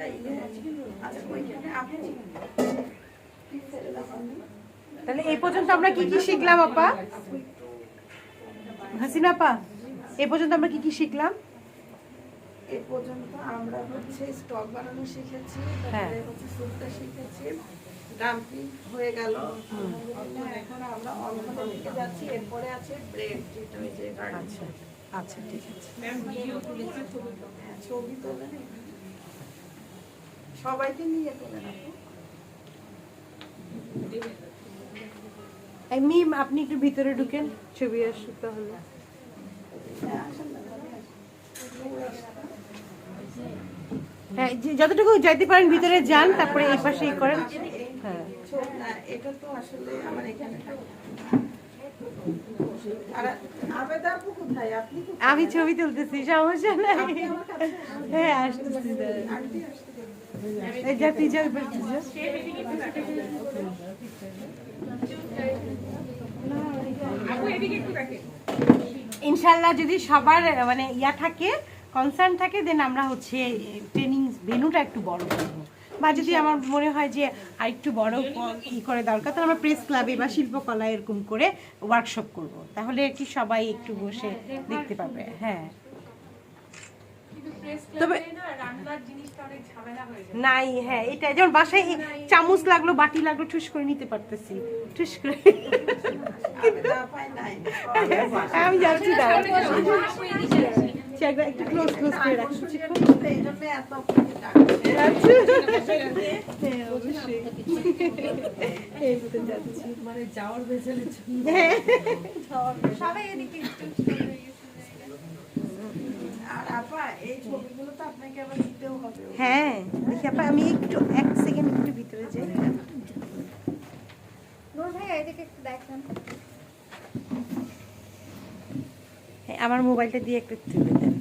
আচ্ছা ওইখানে আপু। তাহলে এই পর্যন্ত আমরা কি কি শিখলাম আপা? হাসিনা আপা এই পর্যন্ত আমরা কি কি শিখলাম? এ পর্যন্ত আমরা হচ্ছে স্টক বানানো শিখেছি হ্যাঁ। তারপরে হচ্ছে স্যুপটা শিখেছি। ডাম্পলিং হয়ে গেল। এখন আমরা অন্ধকার দিকে যাচ্ছি এরপরে আছে ব্রেড যেটা ওই যে আচ্ছা আচ্ছা ঠিক আছে। হ্যাঁ, ছবি তোলেন সবাইকে নিয়ে তোলেন মিম আপনি একটু ভিতরে ঢুকেন ছবি আসুক তাহলে। হ্যাঁ, যতটুকু যাইতে পারেন ভিতরে যান তারপরে এই পাশে ই করেন। হ্যাঁ। এটা তো আসলে আমার এখানে? আমি ছবি তুলতেছি সমস্যা নাই। হ্যাঁ আসতেছি ইনশাল্লাহ যদি সবার মানে ইয়া থাকে কনসার্ন থাকে দেন আমরা হচ্ছে ট্রেনিং ভেনুটা একটু বড় করব। বা যদি আমার মনে হয় যে আর একটু বড় ক- ই করে দরকার তাহলে আমরা প্রেস ক্লাবে বা শিল্পকলা এরকম করে ওয়ার্কশপ করব। তাহলে কি সবাই একটু বসে দেখতে পাবে? হ্যাঁ। তবে নাই হ্যাঁ এটা যেমন বাসায় চামচ লাগল বাটি লাগল ঠুস করে নিতে পারতেছি। ঠুস করে। নাই। আমি যাচ্ছি একটু ক্লোজ ক্লোজ করে রাখছি এই জন্য। এত আপনাকে ডাকছি। হ্যাঁ অবশ্যই এই তো যাচ্ছি মানে যাওয়ার ভেসেলের জন্য হ্যাঁ আর আপা এই ছবিগুলো তো আপনাকে আবার দিতেও হবে হ্যাঁ দেখি আপা আমি একটু এক সেকেন্ড একটু ভিতরে যাই। হ্যাঁ, আমার মোবাইলটা দিয়ে একটু তুলে দেন।